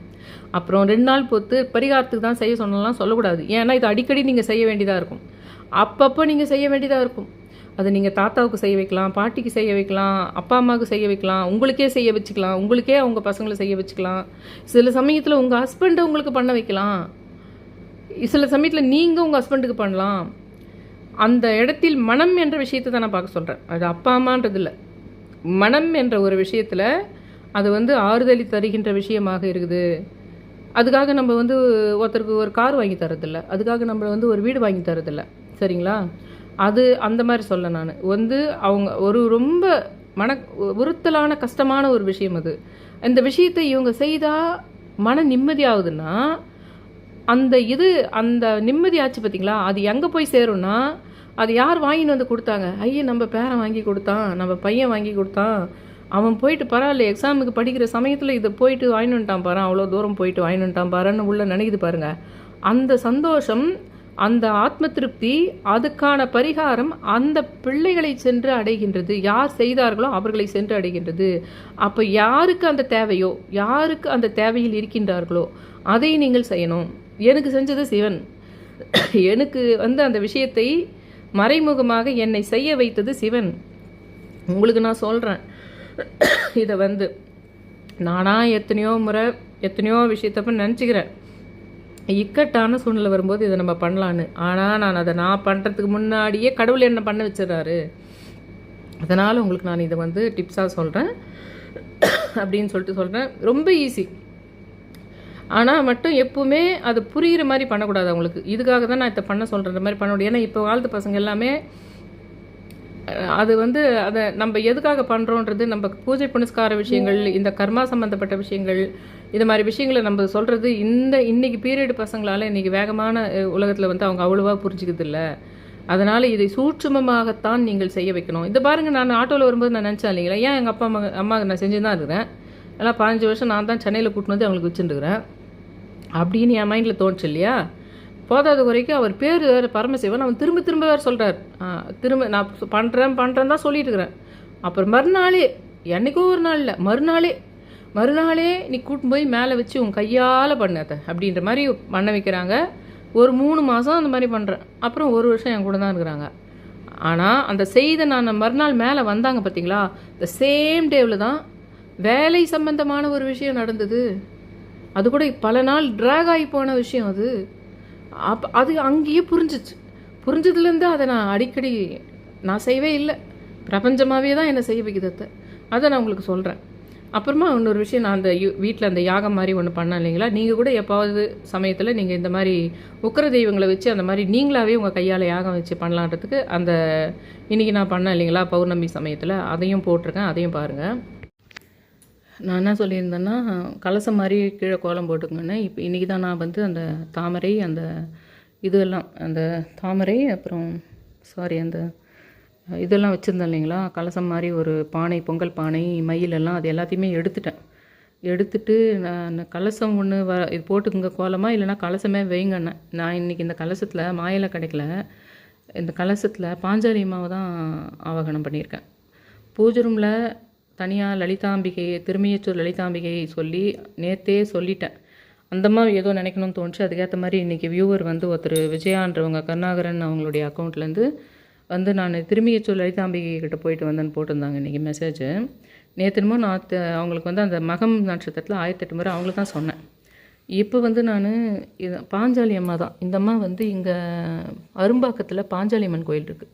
அப்புறம் ரெண்டு நாள் பொறுத்து பரிகாரத்துக்கு தான் செய்ய சொன்னலாம் சொல்லக்கூடாது. ஏன்னா இது அடிக்கடி நீங்கள் செய்ய வேண்டியதாக இருக்கும். அப்பப்போ நீங்கள் செய்ய வேண்டியதாக இருக்கும். அதை நீங்கள் தாத்தாவுக்கு செய்ய வைக்கலாம் பாட்டிக்கு செய்ய வைக்கலாம் அப்பா அம்மாவுக்கு செய்ய வைக்கலாம் உங்களுக்கே செய்ய வச்சுக்கலாம் உங்களுக்கே அவங்க பசங்களை செய்ய வச்சுக்கலாம். சில சமயத்தில் உங்கள் ஹஸ்பண்டை உங்களுக்கு பண்ண வைக்கலாம். சில சமயத்தில் நீங்கள் உங்கள் ஹஸ்பண்டுக்கு பண்ணலாம். அந்த இடத்தில் மனம் என்ற விஷயத்தை தான் நான் பார்க்க சொல்கிறேன் அது அப்பா அம்மான்றது இல்லை. மனம் என்ற ஒரு விஷயத்தில் அது வந்து ஆறுதலி தருகின்ற விஷயமாக இருக்குது. அதுக்காக நம்ம வந்து ஒருத்தருக்கு ஒரு கார் வாங்கி தரதில்ல. அதுக்காக நம்ம வந்து ஒரு வீடு வாங்கி தரதில்லை. சரிங்களா? அது அந்த மாதிரி சொல்ல நான். வந்து அவங்க ஒரு ரொம்ப மன உறுத்தலான கஷ்டமான ஒரு விஷயம் அது. இந்த விஷயத்தை இவங்க செய்தால் மன நிம்மதியாகுதுன்னா அந்த இது அந்த நிம்மதி ஆச்சு பார்த்தீங்களா அது எங்கே போய் சேரும்னா அது யார் வாங்கின்னு வந்து கொடுத்தாங்க? ஐயா நம்ம பேரன் வாங்கி கொடுத்தான் நம்ம பையன் வாங்கி கொடுத்தான். அவன் போயிட்டு பரவாயில்ல எக்ஸாமுக்கு படிக்கிற சமயத்தில் இதை போயிட்டு வாங்கினுட்டான் வந்துட்டான் பாரு அவ்வளோ தூரம் போயிட்டு வாங்கினுட்டான் பாருன்னு உள்ள நினைக்குது பாருங்க. அந்த சந்தோஷம் அந்த ஆத்ம திருப்தி அதுக்கான பரிகாரம் அந்த பிள்ளைகளை சென்று அடைகின்றது. யார் செய்தார்களோ அவர்களை சென்று அடைகின்றது. அப்போ யாருக்கு அந்த தேவையோ யாருக்கு அந்த தேவையில் இருக்கின்றார்களோ அதை நீங்கள் செய்யணும். எனக்கு செஞ்சது சிவன். எனக்கு வந்து அந்த விஷயத்தை மறைமுகமாக என்னை செய்ய வைத்தது சிவன். உங்களுக்கு நான் சொல்கிறேன் இதை வந்து நானாக எத்தனையோ முறை எத்தனையோ விஷயத்தப்ப நினச்சிக்கிறேன். இக்கட்டான சூழ்நிலை வரும்போது இதை நம்ம பண்ணலான்னு. ஆனால் நான் அதை நான் பண்ணுறதுக்கு முன்னாடியே கடவுள் என்ன பண்ண வச்சிடறாரு? அதனால் உங்களுக்கு நான் இதை வந்து டிப்ஸாக சொல்கிறேன் அப்படின்னு சொல்லிட்டு சொல்கிறேன் ரொம்ப ஈஸி ஆனால் மட்டும் எப்பவுமே அது புரிகிற மாதிரி பண்ணக்கூடாது அவங்களுக்கு. இதுக்காக தான் நான் இதை பண்ண சொல்கிற மாதிரி பண்ண முடியும். ஏன்னா இப்போ காலத்து பசங்க எல்லாமே அது வந்து அதை நம்ம எதுக்காக பண்ணுறோன்றது நம்ம பூஜை புனஸ்கார விஷயங்கள் இந்த கர்மா சம்மந்தப்பட்ட விஷயங்கள் இது மாதிரி விஷயங்களை நம்ம சொல்கிறது இந்த இன்றைக்கி பீரியட் பசங்களால் இன்றைக்கி வேகமான உலகத்தில் வந்து அவங்க அவ்வளோவா புரிஞ்சுக்கிறது இல்லை. அதனால் இதை சூட்சுமமாகத்தான் நீங்கள் செய்ய வைக்கணும். இதை பாருங்கள் நான் ஆட்டோவில் வரும்போது நான் நினச்சேன் இல்லைங்களா? ஏன் எங்கள் அப்பா அம்மா அம்மா நான் செஞ்சு தான் இருக்கிறேன்? எல்லாம் பதினஞ்சு வருஷம் நான் தான் சென்னையில் கூட்டினு வந்து அவங்களுக்கு வச்சுருக்கிறேன் அப்படின்னு என் மைண்டில் தோணுச்சு இல்லையா? போதாத குறைக்கு அவர் பேர் வேறு பரமசிவன் அவன் திரும்ப திரும்ப வேறு சொல்கிறார் திரும்ப நான் பண்ணுறேன் பண்ணுறேன் தான் சொல்லிட்டு இருக்கிறேன். அப்புறம் மறுநாளே என்றைக்கோ ஒரு நாள் இல்லை மறுநாளே மறுநாளே நீ கூட்டின்னு போய் மேலே வச்சு உன் கையால் பண்ணாத. அப்படின்ற மாதிரி பண்ண வைக்கிறாங்க. ஒரு மூணு மாதம் அந்த மாதிரி பண்ணுறேன் அப்புறம் ஒரு வருஷம் என் கூட தான் இருக்கிறாங்க. ஆனால் அந்த செய்த நான் மறுநாள் மேலே வந்தாங்க பார்த்தீங்களா இந்த சேம் டேவில் தான் வேலை சம்பந்தமான ஒரு விஷயம் நடந்தது. அது கூட பல நாள் ட்ராக் ஆகி போன விஷயம் அது. அப்போ அது அங்கேயே புரிஞ்சிச்சு. புரிஞ்சதுலேருந்து அதை நான் அடிக்கடி நான் செய்யவே இல்லை. பிரபஞ்சமாகவே தான் என்னை செய்ய வைக்குது அதை நான் உங்களுக்கு சொல்கிறேன் அப்புறமா இன்னொரு விஷயம் நான் அந்த வீட்டில் அந்த யாகம் மாதிரி ஒன்று பண்ணேன் இல்லைங்களா? நீங்கள் கூட எப்பாவது சமயத்தில் நீங்கள் இந்த மாதிரி உக்கர தெய்வங்களை வச்சு அந்த மாதிரி நீங்களாகவே உங்கள் கையால் யாகம் வச்சு பண்ணலான்றதுக்கு அந்த இன்றைக்கி நான் பண்ணேன் இல்லைங்களா? பௌர்ணமி சமயத்தில். அதையும் போட்டிருக்கேன் அதையும் பாருங்கள் நான் என்ன சொல்லியிருந்தேன்னா கலசம் மாதிரி கீழே கோலம் போட்டுக்கோங்கன்னு இப்போ இன்றைக்கி தான் நான் வந்து அந்த தாமரை அந்த இதெல்லாம் அந்த தாமரை அப்புறம் சாரி அந்த இதெல்லாம் வச்சுருந்தேன் இல்லைங்களா? கலசம் மாதிரி ஒரு பானை பொங்கல் பானை மயிலெல்லாம் அது எல்லாத்தையுமே எடுத்துட்டேன். எடுத்துட்டு நான் கலசம் ஒன்று வ இது போட்டுக்குங்க கோலமாக இல்லைன்னா கலசமே வைங்கண்ணேன் நான் இன்றைக்கி இந்த கலசத்தில் மாயில கிடைக்கல. இந்த கலசத்தில் பாஞ்சாலி அம்மாவை தான் ஆவாகனம் பண்ணியிருக்கேன். பூஜை ரூமில் தனியாக லலிதாம்பிகையை திருமையச்சூர் லலிதாம்பிகையை சொல்லி நேத்தே சொல்லிட்டேன். அந்தம்மா ஏதோ நினைக்கணும்னு தோணுச்சு. அதுக்கேற்ற மாதிரி இன்றைக்கி வியூவர் வந்து ஒருத்தர் விஜயான்றவங்க கருணாகரன் அவங்களுடைய அக்கௌண்ட்லேருந்து வந்து நான் திரும்பியச்சூர் லலிதாம்பிகை கிட்ட போயிட்டு வந்தேன்னு போட்டிருந்தாங்க இன்றைக்கி மெசேஜ் நேற்றுமோ நான் அவங்களுக்கு வந்து அந்த மகம் நட்சத்திரத்தில் ஆயிரத்தெட்டு முறை அவங்களுக்கு தான் சொன்னேன். இப்போ வந்து நான் இது பாஞ்சாலி அம்மா தான். இந்த அம்மா வந்து இங்கே அரும்பாக்கத்தில் பாஞ்சாலி அம்மன் கோயில் இருக்குது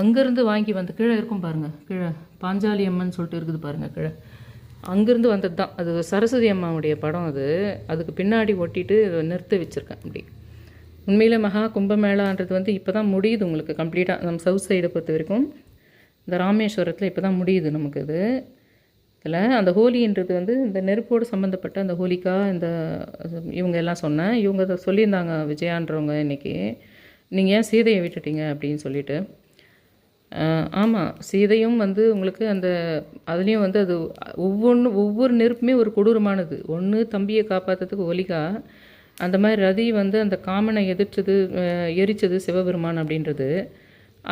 அங்கேருந்து வாங்கி வந்து கீழே இருக்கும் பாருங்கள் கீழே. பாஞ்சாலி அம்மன் சொல்லிட்டு இருக்குது பாருங்கள் கீழே. அங்கேருந்து வந்தது தான் அது சரஸ்வதி அம்மாவுடைய படம் அது. அதுக்கு பின்னாடி ஒட்டிட்டு நிறுத்தி வச்சுருக்கேன் அப்படி உண்மையில் மகா கும்பமேளான்றது வந்து இப்போ தான் முடியுது உங்களுக்கு கம்ப்ளீட்டாக நம்ம சவுத் சைடை பொறுத்த வரைக்கும் இந்த ராமேஸ்வரத்தில் இப்போ தான் முடியுது நமக்கு இது. இதில் அந்த ஹோலின்றது வந்து இந்த நெருப்போடு சம்மந்தப்பட்ட அந்த ஹோலிக்கா இந்த இவங்க எல்லாம் சொன்னேன் இவங்க அதை சொல்லியிருந்தாங்க விஜயான்றவங்க இன்னைக்கு. நீங்கள் ஏன் சீதையை விட்டுட்டீங்க அப்படின்னு சொல்லிட்டு. ஆமாம் சீதையும் வந்து உங்களுக்கு அந்த அதுலேயும் வந்து அது ஒவ்வொன்று ஒவ்வொரு நெருப்புமே ஒரு கொடூரமானது. ஒன்று தம்பியை காப்பாற்றுறதுக்கு ஒலிக்கா அந்த மாதிரி ரதி வந்து அந்த காமனை எதிர்த்தது எரித்தது எரிச்சது சிவபெருமான் அப்படின்றது.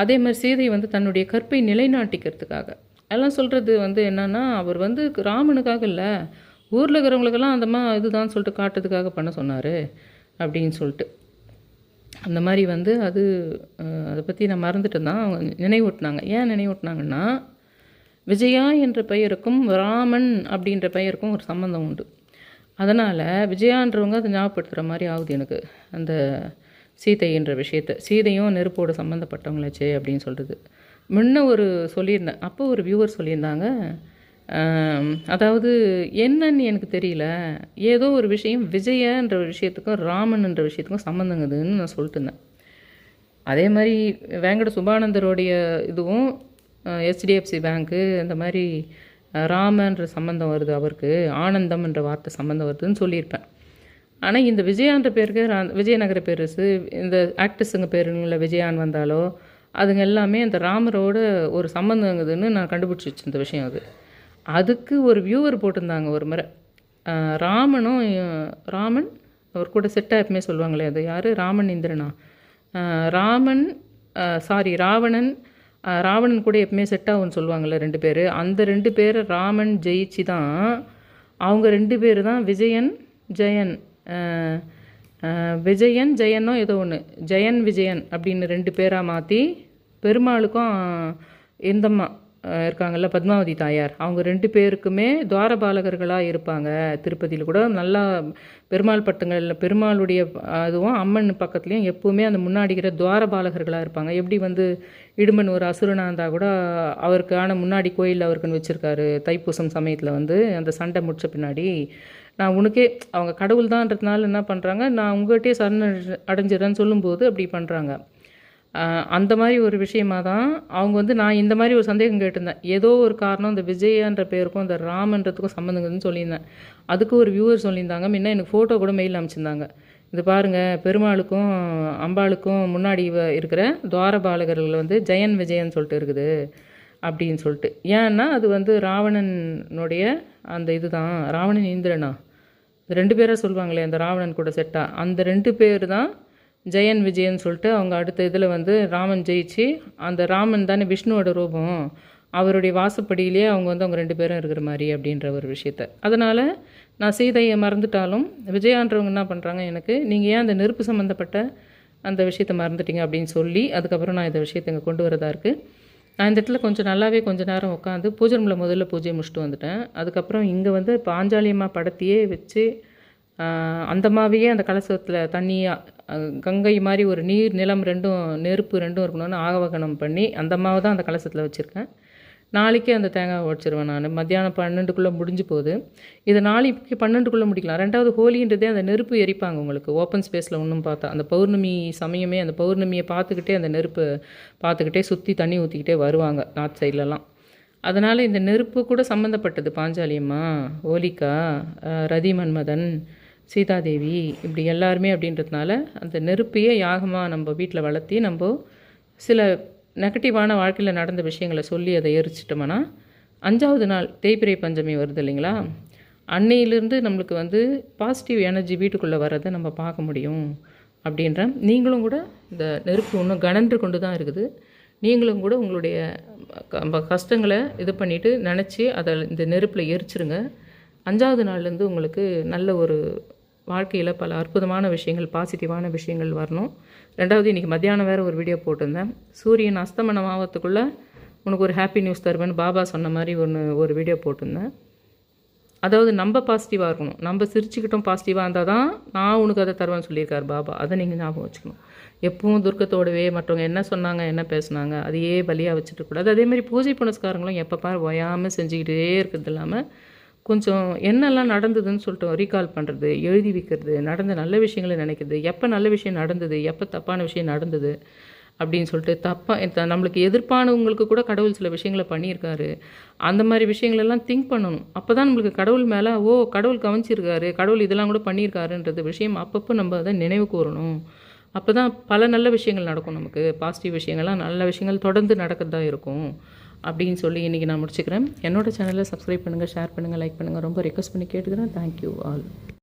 அதே மாதிரி சீதை வந்து தன்னுடைய கற்பை நிலைநாட்டிக்கிறதுக்காக. எல்லாம் சொல்கிறது வந்து என்னன்னா அவர் வந்து ராமனுக்காக இல்லை ஊரில் இருக்கிறவங்களுக்கெல்லாம் அந்த மாதிரி இதுதான் சொல்லிட்டு காட்டுறதுக்காக பண்ண சொன்னார் அப்படின்னு சொல்லிட்டு. அந்த மாதிரி வந்து அது அதை பற்றி நான் மறந்துட்டு தான் அவங்க நினைவூட்டினாங்க. ஏன் நினைவூட்டினாங்கன்னா விஜயா என்ற பெயருக்கும் ராமன் அப்படின்ற பெயருக்கும் ஒரு சம்மந்தம் உண்டு. அதனால் விஜயான்றவங்க அதை ஞாபகப்படுத்துகிற மாதிரி ஆகுது எனக்கு. அந்த சீதைன்ற விஷயத்தை. சீதையும் நெருப்போட சம்மந்தப்பட்டவங்களாச்சே அப்படின்னு சொல்கிறது முன்ன ஒரு சொல்லியிருந்தேன். அப்போ ஒரு வியூவர் சொல்லியிருந்தாங்க. அதாவது என்னன்னு எனக்கு தெரியல. ஏதோ ஒரு விஷயம் விஜயன்ற விஷயத்துக்கும் ராமன்ன்ற விஷயத்துக்கும் சம்மந்தங்குதுன்னு நான் சொல்லிட்டு இருந்தேன். அதே மாதிரி வேங்கட சுபானந்தருடைய இதுவும் ஹெச்டிஎஃப்சி பேங்க்கு இந்த மாதிரி ராமன்ற சம்மந்தம் வருது அவருக்கு ஆனந்தம் என்ற வார்த்தை சம்மந்தம் வருதுன்னு சொல்லியிருப்பேன். ஆனால் இந்த விஜயான்ற பேருக்கு ரா- விஜயநகர பேரரசு இந்த ஆக்டர்ஸுங்க பேருங்கள விஜயான் வந்தாலோ அதுங்க எல்லாமே அந்த ராமரோட ஒரு சம்மந்தங்குதுன்னு நான் கண்டுபிடிச்சி வச்சிருந்த இந்த விஷயம் அது. அதுக்கு ஒரு வியூவர் போட்டிருந்தாங்க ஒரு முறை. ராமனும் ராமன் அவர் கூட செட்டாக எப்பவுமே சொல்லுவாங்களே அது யார்? ராமன் இந்திரனா? ராமன் சாரி ராவணன் ராவணன் கூட எப்பவுமே செட்டாகும்னு சொல்லுவாங்கள்ல ரெண்டு பேர். அந்த ரெண்டு பேரை ராமன் ஜெயிச்சு தான் அவங்க ரெண்டு பேர் தான் விஜயன் ஜெயன் விஜயன் ஜெயனோ ஏதோ ஒன்று ஜெயன் விஜயன் அப்படின்னு ரெண்டு பேராக மாற்றி பெருமாளுக்கும் எந்தம்மா இருக்காங்கல்ல பத்மாவதி தாயார். அவங்க ரெண்டு பேருக்குமே துவாரபாலகர்களாக இருப்பாங்க திருப்பதியில் கூட. நல்லா பெருமாள் பட்டுங்கள் பெருமாளுடைய அதுவும் அம்மன் பக்கத்துலேயும் எப்பவுமே அந்த முன்னாடிக்கிற துவாரபாலகர்களாக இருப்பாங்க. எப்படி வந்து இடுமன் ஒரு அசுரனாக இருந்தால் கூட அவருக்கான முன்னாடி கோயிலில் அவருக்குன்னு வச்சுருக்காரு. தைப்பூசம் சமயத்தில் வந்து அந்த சண்டை முடிச்ச பின்னாடி நான் உனக்கே அவங்க கடவுள் தான்றதுனால என்ன பண்ணுறாங்க நான் உங்கள்கிட்டயே சரண அடைஞ்சிடறேன்னு சொல்லும்போது அப்படி பண்ணுறாங்க அந்த மாதிரி ஒரு விஷயமா தான் அவங்க வந்து நான் இந்த மாதிரி ஒரு சந்தேகம் கேட்டிருந்தேன். ஏதோ ஒரு காரணம் இந்த விஜயன்ற பேருக்கும் அந்த ராமன்றதுக்கும் சம்மந்தங்கிறதுன்னு சொல்லியிருந்தேன். அதுக்கு ஒரு வியூவர் சொல்லியிருந்தாங்க. முன்ன எனக்கு ஃபோட்டோ கூட மெயில் அனுப்பிச்சிருந்தாங்க. இது பாருங்கள் பெருமாளுக்கும் அம்பாளுக்கும் முன்னாடி இருக்கிற துவாரபாலகர்கள் வந்து ஜெயன் விஜயன் சொல்லிட்டு இருக்குது அப்படின்னு சொல்லிட்டு. ஏன்னா அது வந்து ராவணனுடைய அந்த இதுதான் ராவணன் இந்திரனா? இந்த ரெண்டு பேராக சொல்லுவாங்களே அந்த ராவணன் கூட செட்டாக அந்த ரெண்டு பேர் தான் ஜெயன் விஜயன் சொல்லிட்டு அவங்க அடுத்த இதில் வந்து ராமன் ஜெயிச்சு அந்த ராமன் தானே விஷ்ணுவோட ரூபம். அவருடைய வாசப்படியிலே அவங்க வந்து அவங்க ரெண்டு பேரும் இருக்கிற மாதிரி அப்படின்ற ஒரு விஷயத்த. அதனால் நான் சீதையை மறந்துட்டாலும் விஜயான்றவங்க என்ன பண்ணுறாங்க எனக்கு நீங்கள் ஏன் அந்த நெருப்பு சம்மந்தப்பட்ட அந்த விஷயத்தை மறந்துட்டீங்க அப்படின்னு சொல்லி அதுக்கப்புறம் நான் இந்த விஷயத்தை இங்கே கொண்டு வரதா இருக்குது நான் இந்த இடத்துல கொஞ்சம் நல்லாவே கொஞ்ச நேரம் உட்காந்து பூஜை ரூமில் முதல்ல பூஜையை முடிச்சுட்டு வந்துட்டேன். அதுக்கப்புறம் இங்கே வந்து பாஞ்சாலியம்மா படத்தையே வச்சு ஆஹ், அந்த மாவையே அந்த கலசத்தில் தண்ணியாக கங்கை மாதிரி ஒரு நீர் நிலம் ரெண்டும் நெருப்பு ரெண்டும் இருக்கணும்னு ஆகவகனம் பண்ணி அந்தமாவை தான் அந்த கலசத்தில் வச்சுருக்கேன். நாளைக்கே அந்த தேங்காய் உடச்சிருவேன் நான். மத்தியானம் பன்னெண்டுக்குள்ளே முடிஞ்சு போகுது. இதை நாளைக்கு பன்னெண்டுக்குள்ளே முடிக்கலாம். ரெண்டாவது ஹோலின்றதே அந்த நெருப்பு எரிப்பாங்க உங்களுக்கு. ஓப்பன் ஸ்பேஸில் ஒன்றும் பார்த்தா. அந்த பௌர்ணமி சமயமே அந்த பௌர்ணமியை பார்த்துக்கிட்டே அந்த நெருப்பு பார்த்துக்கிட்டே சுற்றி தண்ணி ஊற்றிக்கிட்டே வருவாங்க நார்த் சைட்லலாம். அதனால் இந்த நெருப்பு கூட சம்மந்தப்பட்டது பாஞ்சாலியம்மா ஓலிகா ரதி மன்மதன் சீதாதேவி இப்படி எல்லாருமே அப்படின்றதுனால அந்த நெருப்பையே யாகமாக நம்ம வீட்டில் வளர்த்தி நம்ம சில நெகட்டிவான வாழ்க்கையில் நடந்த விஷயங்களை சொல்லி அதை எரிச்சிட்டோம்னா அஞ்சாவது நாள் தேய்பிரை பஞ்சமி வருது இல்லைங்களா? அன்னையிலிருந்து நம்மளுக்கு வந்து பாசிட்டிவ் எனர்ஜி வீட்டுக்குள்ளே வர்றதை நம்ம பார்க்க முடியும் அப்படின்ற நீங்களும் கூட இந்த நெருப்பு இன்னும் கனன்று கொண்டு தான் இருக்குது. நீங்களும் கூட உங்களுடைய க- நம்ம கஷ்டங்களை இது பண்ணிவிட்டு நினச்சி அதை இந்த நெருப்பில் எரிச்சிருங்க. அஞ்சாவது நாள்லேருந்து உங்களுக்கு நல்ல ஒரு வாழ்க்கையில் பல அற்புதமான விஷயங்கள் பாசிட்டிவான விஷயங்கள் வரணும். ரெண்டாவது இன்றைக்கி மத்தியானம் வேறு ஒரு வீடியோ போட்டிருந்தேன். சூரியன் அஸ்தமனம் ஆகிறதுக்குள்ளே உனக்கு ஒரு ஹாப்பி நியூஸ் தருவேன்னு பாபா சொன்ன மாதிரி ஒன்று ஒரு வீடியோ போட்டிருந்தேன். அதாவது நம்ம பாசிட்டிவாக இருக்கணும். நம்ம சிரிச்சுக்கிட்டோம் பாசிட்டிவாக இருந்தால் தான் நான் உனக்கு அதை தருவேன்னு சொல்லியிருக்காரு பாபா. அதை நீங்கள் ஞாபகம் வச்சுக்கணும். எப்பவும் துர்க்கத்தோடவே மற்றவங்க என்ன சொன்னாங்க என்ன பேசுனாங்க அதையே பலியாக வச்சுட்டு கூடாது. அதே மாதிரி பூஜை புனஸ்காரங்களும் எப்போ பாரு ஒயாமல் செஞ்சுக்கிட்டே இருக்கிறது இல்லாமல் கொஞ்சம் என்னெல்லாம் நடந்ததுன்னு சொல்லிட்டு ரீகால் பண்ணுறது எழுதி வைக்கிறது நடந்த நல்ல விஷயங்களை நினைக்கிறது எப்போ நல்ல விஷயம் நடந்தது எப்போ தப்பான விஷயம் நடந்தது அப்படின்னு சொல்லிட்டு தப்பாக நம்மளுக்கு எதிர்ப்பானவங்களுக்கு கூட கடவுள் சில விஷயங்களை பண்ணியிருக்காரு. அந்த மாதிரி விஷயங்களெல்லாம் திங்க் பண்ணணும். அப்போ தான் நம்மளுக்கு கடவுள் மேலே ஓ கடவுள் கவனிச்சிருக்காரு கடவுள் இதெல்லாம் கூட பண்ணியிருக்காருன்றது விஷயம் அப்பப்போ நம்ம அதை நினைவு கூறணும். அப்போ தான் பல நல்ல விஷயங்கள் நடக்கும் நமக்கு. பாசிட்டிவ் விஷயங்கள்லாம் நல்ல விஷயங்கள் தொடர்ந்து நடக்கிறதா இருக்கும். அப்படின்னு சொல்லி இன்றைக்கி நான் முடிச்சுக்கிறேன். என்னோட சேனலை சப்ஸ்கிரைப் பண்ணுங்கள் ஷேர் பண்ணுங்கள் லைக் பண்ணுங்கள் ரொம்ப ரெக்வஸ்ட் பண்ணி கேட்டுக்கிறேன். Thank you all